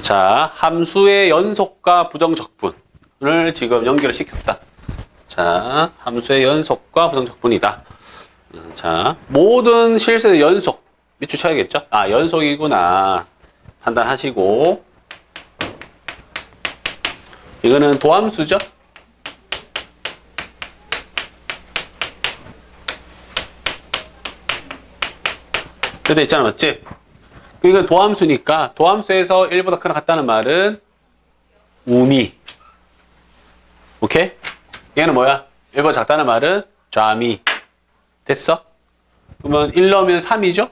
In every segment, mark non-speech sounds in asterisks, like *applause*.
자, 함수의 연속과 부정적분을 지금 연결을 시켰다. 자, 함수의 연속과 부정적분이다. 음, 자, 모든 실수의 연속. 밑줄 쳐야겠죠? 아, 연속이구나. 판단하시고. 이거는 도함수죠? 그때 있잖아, 맞지? 이건 도함수니까 도함수에서 1보다 크나 같다는 말은 우미. 오케이? 얘는 뭐야? 1보다 작다는 말은 좌미. 됐어? 그러면 1 넣으면 3이죠?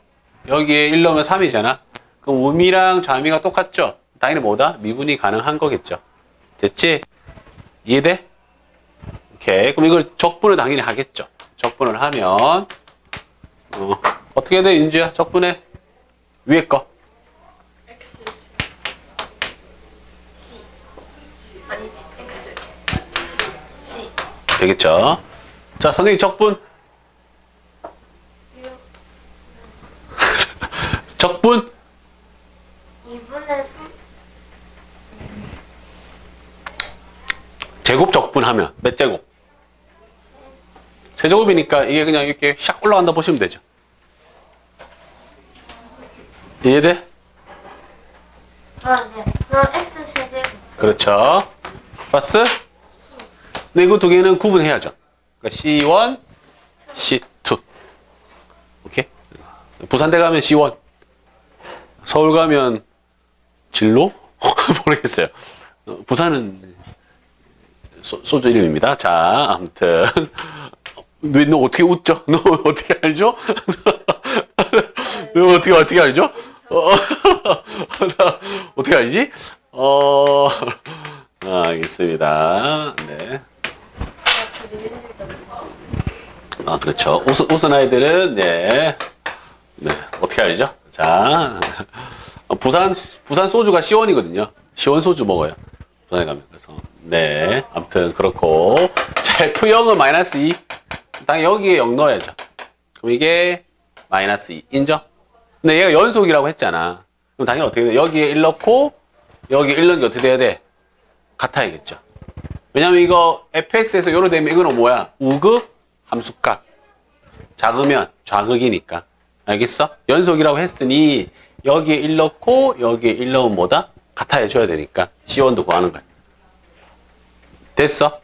여기에 1 넣으면 3이잖아. 그럼 우미랑 좌미가 똑같죠? 당연히 뭐다? 미분이 가능한 거겠죠. 됐지? 이해돼? 오케이. 그럼 이걸 적분을 당연히 하겠죠. 적분을 하면 어, 어떻게 돼, 인주야? 적분해. 위에 거. 되겠죠? 자, 선생님 적분. *laughs* 적분. 2분의 3 제곱 적분하면 몇 제곱? 세제곱이니까 이게 그냥 이렇게 샥 올라간다 보시면 되죠. 이해돼? 아 네 그럼 X 세제곱 그렇죠. 봤어? 근데 이거 두 개는 구분해야죠. 그러니까 C1, C2. 오케이? 부산대 가면 C1. 서울 가면 진로? *laughs* 모르겠어요. 어, 부산은 소, 소주 이름입니다. 자, 아무튼. 너, 너 어떻게 웃죠? 너 어떻게 알죠? *laughs* 너 어떻게, 어떻게 알죠? 어, 나 어떻게 알지? 어, 아, 알겠습니다. 네. 아, 그렇죠. 웃은, 웃은 아이들은, 네. 네. 어떻게 알죠? 자. 어, 부산, 부산 소주가 시원이거든요. 시원 소주 먹어요. 부산에 가면. 그래서, 네. 아무튼, 그렇고. 자, F0은 마이너스 2. 당연히 여기에 0 넣어야죠. 그럼 이게 마이너스 2. 인정? 근데 얘가 연속이라고 했잖아. 그럼 당연히 어떻게 돼? 여기에 1 넣고, 여기 1 넣은 게 어떻게 돼야 돼? 같아야겠죠. 왜냐면 이거 fx에서 요로 되면 이거는 뭐야? 우극 함수값. 작으면 좌극이니까. 알겠어? 연속이라고 했으니 여기에 1 넣고 여기에 1 넣으면 뭐다? 같아 해줘야 되니까 C1도 구하는 거야. 됐어?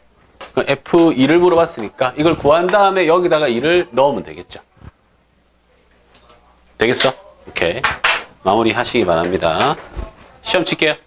그럼 F2를 물어봤으니까 이걸 구한 다음에 여기다가 2를 넣으면 되겠죠. 되겠어? 오케이. 마무리 하시기 바랍니다. 시험 칠게요.